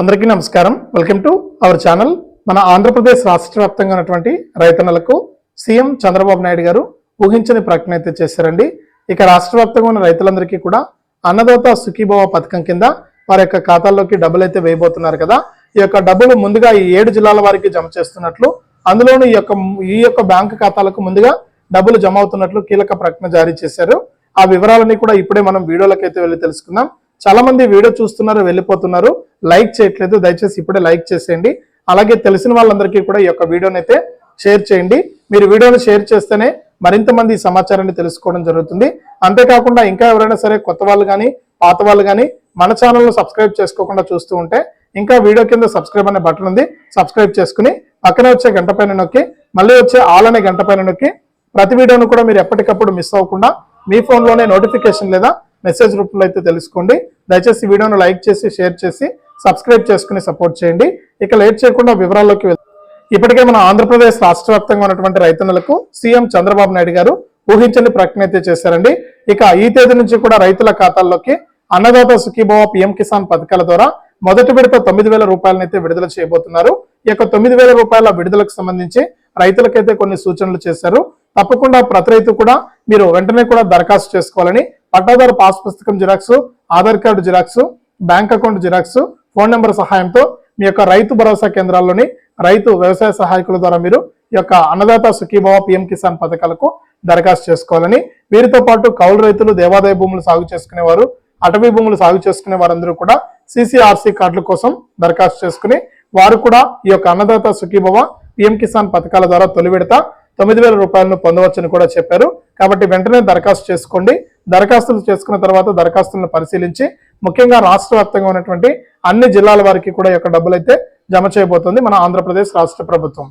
అందరికీ నమస్కారం. Welcome to our channel మన ఆంధ్రప్రదేశ్ రాష్ట్ర వ్యాప్తంగా ఉన్నటువంటి రైతన్నలకు సీఎం చంద్రబాబు నాయుడు గారు ఊహించని ప్రకటన అయితే చేశారండి. ఇక రాష్ట్ర వ్యాప్తంగా ఉన్న రైతులందరికీ కూడా అన్నదాత సుఖీభవ పథకం కింద వారి యొక్క ఖాతాల్లోకి డబ్బులు అయితే వేయబోతున్నారు కదా. ఈ యొక్క డబ్బులు ముందుగా ఈ ఏడు జిల్లాల వారికి జమ చేస్తున్నట్లు అందులోనూ ఈ యొక్క ఈ యొక్క బ్యాంకు ఖాతాలకు ముందుగా డబ్బులు జమ అవుతున్నట్లు కీలక ప్రకటన జారీ చేశారు. ఆ వివరాలన్నీ కూడా ఇప్పుడే మనం వీడియోలోకి అయితే వెళ్ళి తెలుసుకుందాం. చాలా మంది వీడియో చూస్తున్నారు వెళ్ళిపోతున్నారు. లైక్ చేయట్లేదు దయచేసి ఇప్పుడే లైక్ చేసేయండి. అలాగే తెలిసిన వాళ్ళందరికీ కూడా ఈ యొక్క వీడియోని అయితే షేర్ చేయండి. మీరు వీడియోని షేర్ చేస్తేనే మరింత మంది ఈ సమాచారాన్ని తెలుసుకోవడం జరుగుతుంది. అంతేకాకుండా ఇంకా ఎవరైనా సరే కొత్త వాళ్ళు కానీ పాత వాళ్ళు కానీ మన ఛానల్ను సబ్స్క్రైబ్ చేసుకోకుండా చూస్తూ ఉంటే ఇంకా వీడియో కింద సబ్స్క్రైబ్ అనే బటన్ ఉంది. సబ్స్క్రైబ్ చేసుకుని పక్కనే వచ్చే గంట పైన నొక్కి మళ్ళీ వచ్చే ఆల్ అనే గంట పైన నొక్కి ప్రతి వీడియోను కూడా మీరు ఎప్పటికప్పుడు మిస్ అవ్వకుండా మీ ఫోన్లోనే నోటిఫికేషన్ లేదా మెసేజ్ రూపంలో అయితే తెలుసుకోండి. దయచేసి వీడియోను లైక్ చేసి షేర్ చేసి సబ్స్క్రైబ్ చేసుకుని సపోర్ట్ చేయండి. ఇక లేట్ చేయకుండా వివరాల్లోకి ఇప్పటికే మన ఆంధ్రప్రదేశ్ రాష్ట్ర వ్యాప్తంగా ఉన్నటువంటి రైతన్నలకు సీఎం చంద్రబాబు నాయుడు గారు ఊహించని ప్రకటన అయితే చేశారండి. ఇక ఈ తేదీ నుంచి కూడా రైతుల ఖాతాల్లోకి అన్నదాత సుఖీభవ పిఎం కిసాన్ పథకాల ద్వారా మొదటి విడత తొమ్మిది వేల రూపాయలనైతే విడుదల చేయబోతున్నారు. ఈ యొక్క తొమ్మిది వేల రూపాయల విడుదలకు సంబంధించి రైతులకైతే కొన్ని సూచనలు చేశారు. తప్పకుండా ప్రతి రైతు కూడా మీరు వెంటనే కూడా దరఖాస్తు చేసుకోవాలని పట్టాదారు పాస్ పుస్తకం xerox Aadhaar card xerox bank account xerox phone number సహాయంతో మీ యొక్క రైతు భరోసా కేంద్రాల్లోని రైతు వ్యవసాయ సహాయకుల ద్వారా మీరు ఈ యొక్క అన్నదాత సుఖీభావ పిఎం కిసాన్ పథకాలకు దరఖాస్తు చేసుకోవాలని. వీరితో పాటు కౌలు రైతులు దేవాదాయ భూములు సాగు చేసుకునేవారు అటవీ భూములు సాగు చేసుకునే వారందరూ కూడా సిసిఆర్సి కార్డుల కోసం దరఖాస్తు చేసుకుని వారు కూడా ఈ యొక్క అన్నదాత సుఖీభవ పిఎం కిసాన్ పథకాల ద్వారా తొలి విడత తొమ్మిది వేల రూపాయలను పొందవచ్చని కూడా చెప్పారు. కాబట్టి వెంటనే దరఖాస్తు చేసుకోండి. దరఖాస్తులు చేసుకున్న తర్వాత దరఖాస్తులను పరిశీలించి ముఖ్యంగా రాష్ట్ర వ్యాప్తంగా ఉన్నటువంటి అన్ని జిల్లాల వారికి కూడా యొక్క డబ్బులు అయితే జమ చేయబోతోంది మన ఆంధ్రప్రదేశ్ రాష్ట్ర ప్రభుత్వం.